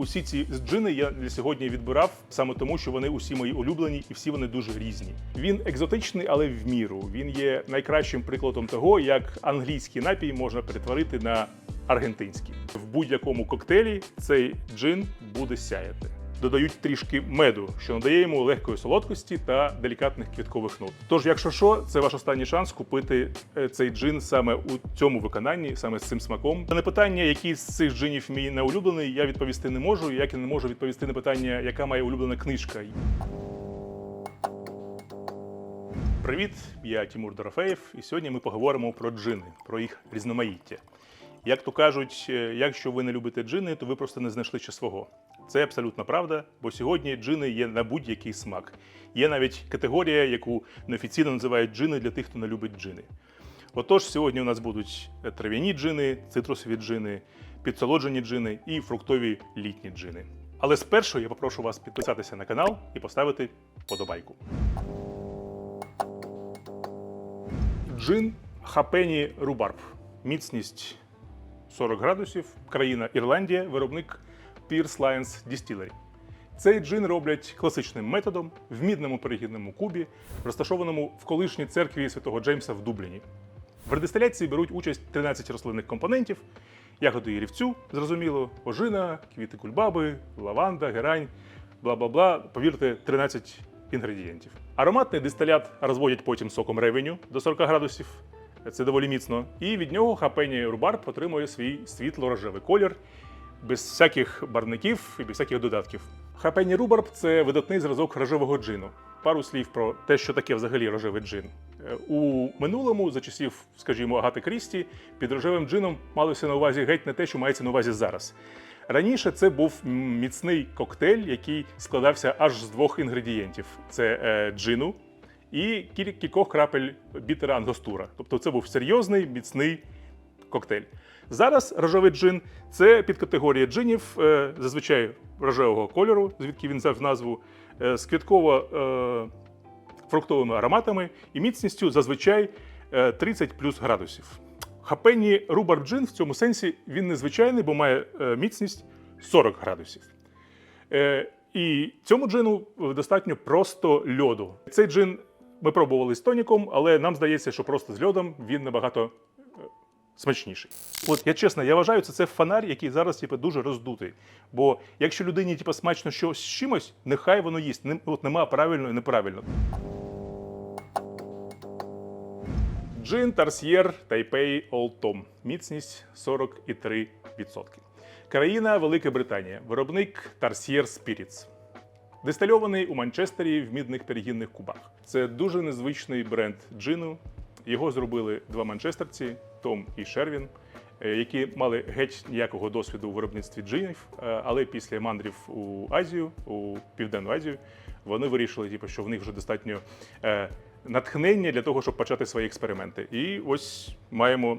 Усі ці джини я для сьогодні відбирав саме тому, що вони усі мої улюблені і всі вони дуже різні. Він екзотичний, але в міру. Він є найкращим прикладом того, як англійський напій можна перетворити на аргентинський. В будь-якому коктейлі цей джин буде сяяти. Додають трішки меду, що надає йому легкої солодкості та делікатних квіткових нот. Тож, якщо що, це ваш останній шанс купити е, цей джин саме у цьому виконанні, саме з цим смаком. Та На питання, який з цих джинів мій неулюблений, я відповісти не можу. Як і не можу відповісти на питання, яка моя улюблена книжка. Привіт, я Тимур Дорофеєв, і сьогодні ми поговоримо про джини, про їх різноманіття. Як то кажуть, е, якщо ви не любите джини, то ви просто не знайшли ще свого. Це абсолютно правда, бо сьогодні джини є на будь-який смак. Є навіть категорія, яку неофіційно називають джини для тих, хто не любить джини. Отож, сьогодні у нас будуть трав'яні джини, цитрусові джини, підсолоджені джини і фруктові літні джини. Але спершу я попрошу вас підписатися на канал і поставити подобайку. Джин Хапені Рубарб. Міцність 40 градусів. Країна Ірландія, виробник Pierce Lions Distillery. Цей джин роблять класичним методом в мідному перехідному кубі, розташованому в колишній церкві святого Джеймса в Дубліні. В редистиляції беруть участь 13 рослинних компонентів, ягоди і рівцю, зрозуміло, ожина, квіти кульбаби, лаванда, герань, бла бла бла. Повірте, 13 інгредієнтів. Ароматний дистилят розводять потім соком ревеню до 40 градусів. Це доволі міцно. І від нього хапені рубарб отримує свій світло-рожевий колір, без всяких барників і без всяких додатків. Хапені рубарб це видатний зразок рожевого джину. Пару слів про те, що таке взагалі рожевий джин. Е, У минулому, за часів, скажімо, Агати Крісті, під рожевим джином малося на увазі геть не те, що мається на увазі зараз. Раніше це був міцний коктейль, який складався аж з двох інгредієнтів: це е, джину і кількох крапель бітера ангостура. Тобто це був серйозний міцний коктейль. Зараз рожевий джин це підкатегорія джинів, е, зазвичай рожевого кольору, звідки він взяв назву, е, з квітково-фруктовими ароматами і міцністю зазвичай е, 30 плюс градусів. Хапенні рубарб джин в цьому сенсі він незвичайний, бо має е, міцність 40 градусів. Е, І цьому джину е, достатньо просто льоду. Цей джин ми пробували з тоніком, але нам здається, що просто з льодом він набагато е, смачніший. От я чесно, я вважаю, це, це фонарь, який зараз типу, дуже роздутий. Бо якщо людині типу, смачно щось з чимось, нехай воно їсть. Нем- От нема правильно і неправильно. Джин Тарсьєр Тайпей Олд Том. Міцність 43%. Країна Велика Британія. Виробник Тарсьєр Spirits. Дистильований у Манчестері в мідних перегінних кубах. Це дуже незвичний бренд джину. Його зробили два манчестерці Том і Шервін, е, які мали геть ніякого досвіду у виробництві джинів, е, але після мандрів у Азію, у Південну Азію, вони вирішили, типу, що в них вже достатньо е, натхнення для того, щоб почати свої експерименти. І ось маємо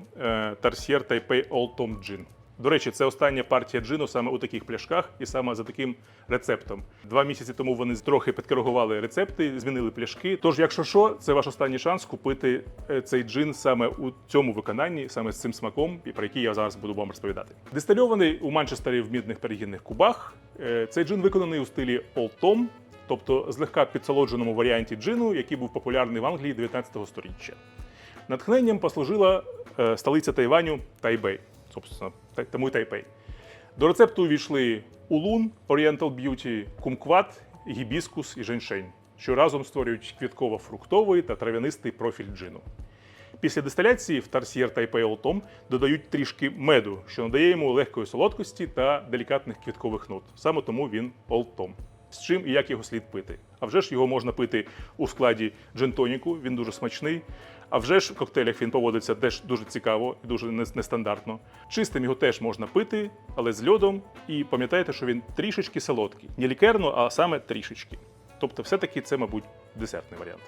Tarsier Taipei Old Tom Gin. До речі, це остання партія джину саме у таких пляшках і саме за таким рецептом. Два місяці тому вони трохи підкоригували рецепти, змінили пляшки. Тож, якщо що, це ваш останній шанс купити е, цей джин саме у цьому виконанні, саме з цим смаком, і про який я зараз буду вам розповідати. Дистильований у Манчестері в мідних перегінних кубах. Е, Цей джин виконаний у стилі Old Tom, тобто злегка підсолодженому варіанті джину, який був популярний в Англії 19 століття. Натхненням послужила е, столиця Тайваню Тайбей, собственно, тому і Тайпей. До рецепту увійшли улун, Oriental Beauty, кумкват, гібіскус і женьшень, що разом створюють квітково-фруктовий та трав'янистий профіль джину. Після дистиляції в Taipei Old Tom додають трішки меду, що надає йому легкої солодкості та делікатних квіткових нот. Саме тому він Tom. З чим і як його слід пити. А вже ж його можна пити у складі джин-тоніку, він дуже смачний. А вже ж в коктейлях він поводиться теж дуже цікаво і дуже нестандартно. Чистим його теж можна пити, але з льодом. І пам'ятайте, що він трішечки солодкий. Не лікерно, а саме трішечки. Тобто, все-таки це, мабуть, десертний варіант.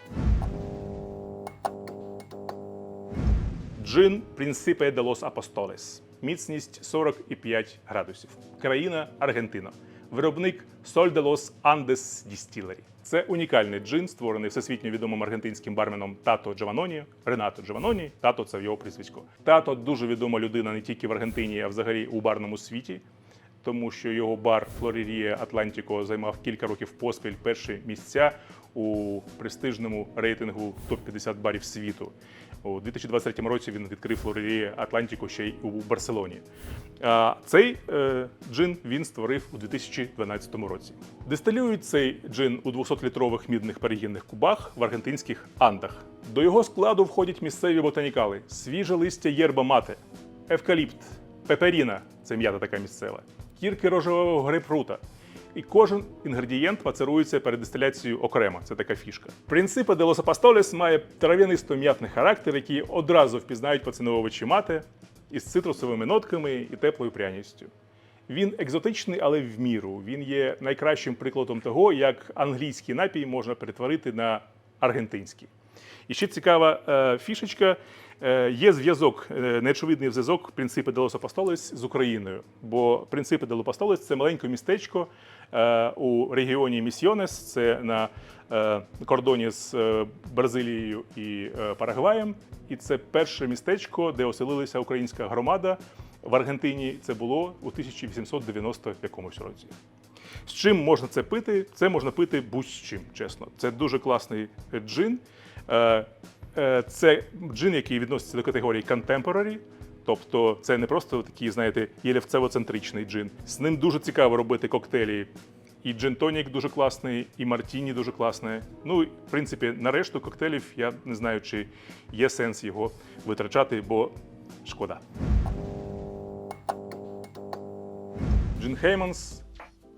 Джин Принципе де лос Апостолес. Міцність 45 градусів. Країна Аргентина. Виробник Соль де лос Андес Distillery. Це унікальний джин, створений всесвітньо відомим аргентинським барменом Тато Джованоні, Ренато Джованоні. Тато це його прізвисько. Тато дуже відома людина не тільки в Аргентині, а взагалі у барному світі. тому що його бар Флорірія Атлантіко займав кілька років поспіль перші місця у престижному рейтингу топ-50 барів світу. У 2023 році він відкрив Флорірія Атлантіко ще й у Барселоні. А цей е, джин він створив у 2012 році. Дистилюють цей джин у 200-літрових мідних перегінних кубах в аргентинських Андах. До його складу входять місцеві ботанікали, свіже листя єрба мате, евкаліпт, пеперіна це м'ята така місцева, кірки рожевого грейпфрута. І кожен інгредієнт пацерується перед дистиляцією окремо. Це така фішка. Де Лос Апостолес має трав'янисто-м'ятний характер, який одразу впізнають поціновувачі мати із цитрусовими нотками і теплою пряністю. Він екзотичний, але в міру. Він є найкращим прикладом того, як англійський напій можна перетворити на аргентинський. І ще цікава е, фішечка. Е, є зв'язок, е, неочевидний зв'язок принципи де Лос з Україною. Бо принципи де Лос – це маленьке містечко е, у регіоні Місьйонес, це на кордоні з Бразилією і Парагваєм. І це перше містечко, де оселилася українська громада в Аргентині. Це було у 1890 якомусь році. З чим можна це пити? Це можна пити будь-чим, чесно. Це дуже класний джин. Е, Це джин, який відноситься до категорії contemporary, тобто це не просто такий, знаєте, єлівцево-центричний джин. З ним дуже цікаво робити коктейлі. І джин-тонік дуже класний, і мартіні дуже класне. Ну, в принципі, на решту коктейлів я не знаю, чи є сенс його витрачати, бо шкода. Джин Хейманс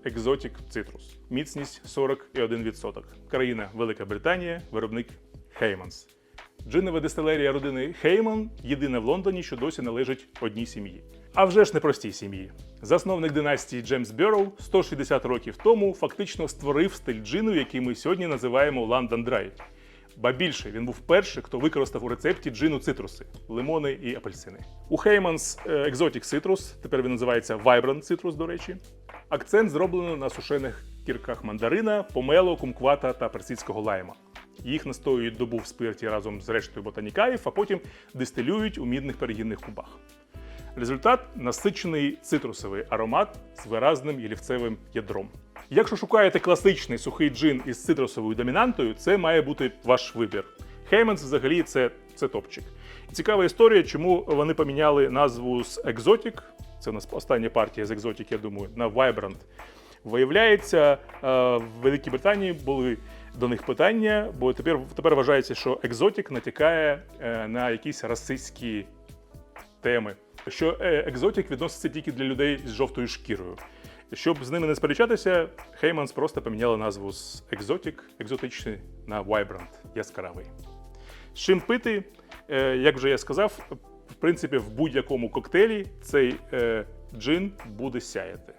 Екзотік Цитрус. Міцність 41%. Країна Велика Британія, виробник Хейманс. Джинова дистилерія родини Хейман єдина в Лондоні, що досі належить одній сім'ї. А вже ж не простій сім'ї. Засновник династії Джеймс Бюроу 160 років тому фактично створив стиль джину, який ми сьогодні називаємо London Dry. Ба більше він був перший, хто використав у рецепті джину цитруси, лимони і апельсини. У Хейманс Exotic Citrus, тепер він називається Vibrant Citrus, до речі. Акцент зроблено на сушених кірках мандарина, помело, кумквата та персидського лайма. Їх настоюють добу в спирті разом з рештою ботанікарів, а потім дистилюють у мідних перегінних кубах. Результат насичений цитрусовий аромат з виразним ялівцевим ядром. Якщо шукаєте класичний сухий джин із цитрусовою домінантою, це має бути ваш вибір. Хейманс взагалі це, це топчик. Цікава історія, чому вони поміняли назву з Exotic, це у нас остання партія з Exotic, я думаю, на Vibrant. Виявляється, е, в Великій Британії були до них питання, бо тепер, тепер вважається, що екзотік натякає е, на якісь расистські теми. Що е, екзотік відноситься тільки для людей з жовтою шкірою. Щоб з ними не сперечатися, Хейманс просто поміняли назву з екзотік, екзотичний на Vibrant, яскравий. З чим пити, Е, як вже я сказав, в принципі, в будь-якому коктейлі цей джин буде сяяти.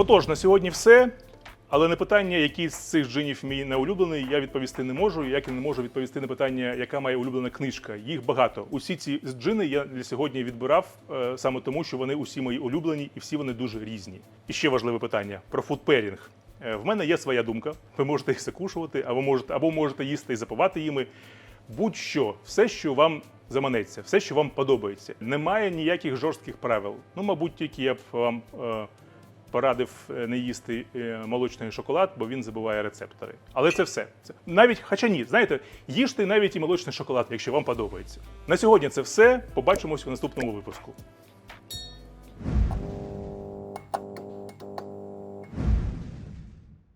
Отож, на сьогодні все. Але на питання, який з цих джинів мій неулюблений, я відповісти не можу. Як і не можу відповісти на питання, яка моя улюблена книжка. Їх багато. Усі ці джини я для сьогодні відбирав е, саме тому, що вони усі мої улюблені і всі вони дуже різні. І ще важливе питання про фудперінг. Е, В мене є своя думка. Ви можете їх закушувати, або можете, або можете їсти і запивати їми. Будь-що, все, що вам заманеться, все, що вам подобається. Немає ніяких жорстких правил. Ну, мабуть, тільки я б вам е, порадив е, не їсти е, молочний шоколад, бо він забуває рецептори. Але це все. Це навіть, хоча ні, знаєте, їжте навіть і молочний шоколад, якщо вам подобається. На сьогодні це все. Побачимось у наступному випуску.